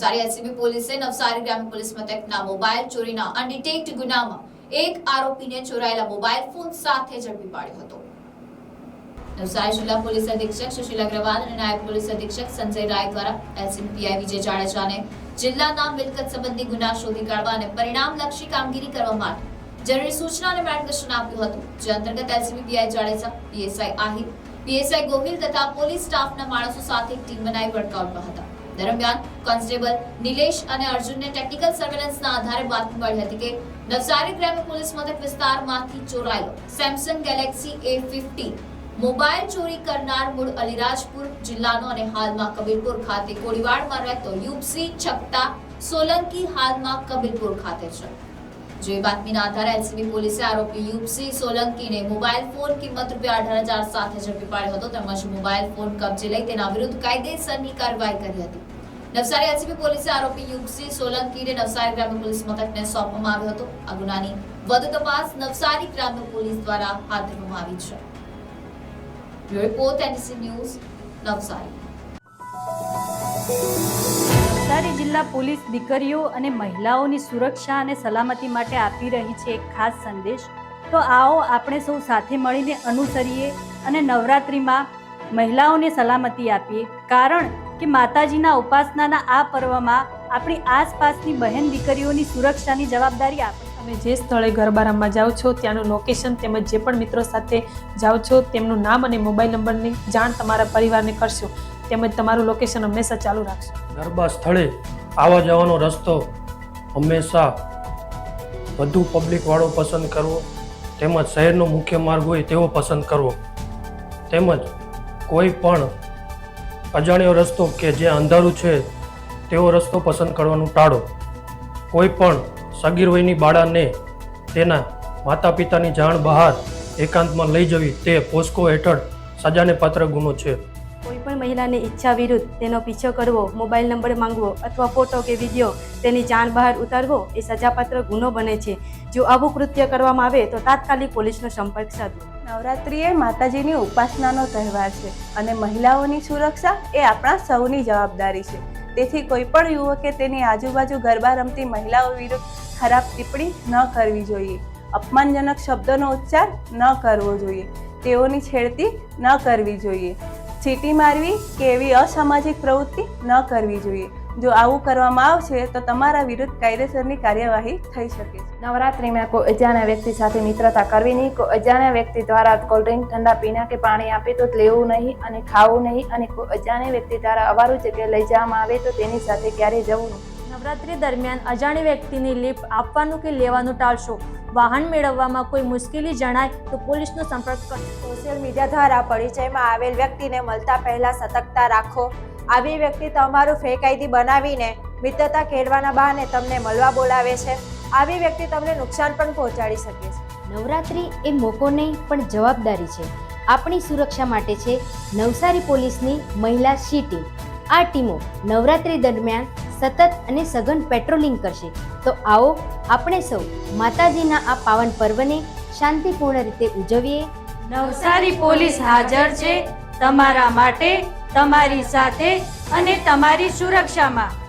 Navsari ACB પોલીસે નવસારી ગ્રામ્ય police મથકના મોબાઈલ ચોરીના અનડિટેક્ટ ગુનામાં એક આરોપીને ચોરાયેલા મોબાઈલ ફોન સાથે ઝડપી પાડ્યો હતો. નવસારી જિલ્લા પોલીસ અધિક્ષક સુશીલ અગ્રવાલ અને નાયબ પોલીસ અધિક્ષક સંજય રાય દ્વારા એલસીબી વિજય જાડેજાને જિલ્લાના મિલકત સંબંધી ગુના શોધી કાઢવા અને પરિણામલક્ષી કામગીરી કરવા માટે જરૂરી સૂચના અને માર્ગદર્શન આપ્યું હતું. જે અંતર્ગત LCB PI Jadeja PSI Ahir PSI Gohil તથા પોલીસ સ્ટાફના માણસો સાથે એક ટીમ બનાવી વર્કઆઉટમાં હતા. દરમિયાન કોન્સ્ટેબલ નિલેશ અને અર્જુનને ટેકનિકલ સર્વેલન્સના આધારે બાતમી મળી હતી કે નવસારી ગ્રામ્ય પોલીસ મથક વિસ્તારમાંથી ચોરાયેલો Samsung Galaxy A fifty mobile ચોરી કરનાર મૂળ અલીરાજપુર જિલ્લાનો અને હાલમાં કબીરપુર ખાતે કોળીવાડમાં રહેતો યુપસી છકતા સોલંકી હાલમાં કબીરપુર ખાતે છે. જે બાતમીના આધારે એલસીબી પોલીસે આરોપી યુપસી સોલંકીને મોબાઈલ ફોન કિંમત રૂપિયા અઢાર હજાર સાથે ઝડપી પાડ્યો હતો, તેમજ મોબાઈલ ફોન કબજે લઈ તેના વિરુદ્ધ કાયદેસરની કાર્યવાહી કરી હતી. નવસારી એલસીબી પોલીસે આરોપી યુગસી સોલંકીને નવસારી ગ્રામ્ય પોલીસ મથકને સોંપવામાં આવ્યો હતો. આ ગુનાની વધુ તપાસ નવસારી ગ્રામ્ય પોલીસ દ્વારા હાથ ધરવામાં આવી છે. Report NDC news, Navsari. Navsari જિલ્લા પોલીસ દીકરીઓ અને મહિલાઓની સુરક્ષા અને સલામતી માટે આપી રહી છે એક ખાસ સંદેશ. તો આવો આપણે સૌ સાથે મળીને અનુસરીએ અને નવરાત્રિમાં મહિલાઓને સલામતી આપીએ. કારણ કે માતાજીના ઉપાસનાના આ પર્વમાં આપણી આસપાસની બહેન દીકરીઓની સુરક્ષાની જવાબદારી આપે. તમે જે સ્થળે ગરબા રમવા જાઓ છો ત્યાંનું લોકેશન તેમજ જે પણ મિત્રો સાથે જાઓ છો તેમનું નામ અને મોબાઈલ નંબરની જાણ તમારા પરિવારને કરશો. તેમજ તમારું લોકેશન હંમેશા ચાલુ રાખશો. ગરબા સ્થળે આવવા જવાનો રસ્તો હંમેશા વધુ પબ્લિકવાળો પસંદ કરવો તેમજ શહેરનો મુખ્ય માર્ગ હોય તેવો પસંદ કરવો. તેમજ કોઈ પણ અજાણ્યો રસ્તો કે જે અંધારું છે, તેવો રસ્તો પસંદ કરવાનું ટાળો. કોઈ પણ સગીર વયની બાળાને તેના માતા પિતાની જાણ બહાર એકાંતમાં લઈ જવી તે પોસ્કો હેઠળ સજાને પાત્ર ગુનો છે. કોઈ પણ મહિલાની ઈચ્છા વિરુદ્ધ તેનો પીછો કરવો, મોબાઈલ નંબર માંગવો અથવા ફોટો કે વીડિયો તેની જાણ બહાર ઉતારવો એ સજાપાત્ર ગુનો બને છે. જો આવું કૃત્ય કરવામાં આવે તો તાત્કાલિક પોલીસનો સંપર્ક સાધવો. નવરાત્રિ એ માતાજીની ઉપાસનાનો તહેવાર છે અને મહિલાઓની સુરક્ષા એ આપણા સૌની જવાબદારી છે. તેથી કોઈ પણ યુવકે તેની આજુબાજુ ગરબા રમતી મહિલાઓ વિરુદ્ધ ખરાબ ટિપ્પણી ન કરવી જોઈએ. અપમાનજનક શબ્દોનો ઉચ્ચાર ન કરવો જોઈએ. તેઓની છેડતી ન કરવી જોઈએ. ચીટી મારવી કે એવી અસામાજિક પ્રવૃત્તિ ન કરવી જોઈએ. જો આવું કરવામાં આવશે તો તમારા વિરુદ્ધ કાયદેસરની કાર્યવાહી થઈ શકે છે. નવરાત્રિમાં કોઈ અજાણ્યા વ્યક્તિ સાથે મિત્રતા કરવી નહીં. કોઈ અજાણ્યા વ્યક્તિ દ્વારા કોલ્ડ્રિંક ઠંડા પીણા કે પાણી આપે તો લેવું નહીં અને ખાવું નહીં અને કોઈ અજાણ્યા વ્યક્તિ દ્વારા અવારું જગ્યાએ લઈ જવામાં આવે તો તેની સાથે ક્યારેય જવું નહીં. નવરાત્રી દરમિયાન અજાણી વ્યક્તિની લિફ્ટ આપવાનું કે લેવાનું ટાળશો. વાહન મેળવવામાં કોઈ મુશ્કેલી જણાય તો પોલીસનો સંપર્ક કરો સોશિયલ મીડિયા દ્વારા પરિચયમાં આવેલ વ્યક્તિને મળતા પહેલા સતર્કતા રાખો. આવી વ્યક્તિ તમારું ફેક આઈડી બનાવીને મિત્રતા ખેડવાના બહાને તમને મળવા બોલાવે છે. આવી વ્યક્તિ તમને નુકસાન પણ પહોંચાડી શકે છે. નવરાત્રિ એ મોકો નહીં પણ જવાબદારી છે. આપણી સુરક્ષા માટે છે નવસારી પોલીસની મહિલા સી ટીમ. આ ટીમો નવરાત્રિ દરમિયાન સતત અને સઘન પેટ્રોલિંગ કરશે. તો આવો આપણે સૌ માતાજીના આ પાવન પર્વને શાંતિપૂર્ણ રીતે ઉજવીએ. નવસારી પોલીસ હાજર છે તમારા માટે તમારી સાથે અને તમારી સુરક્ષામાં.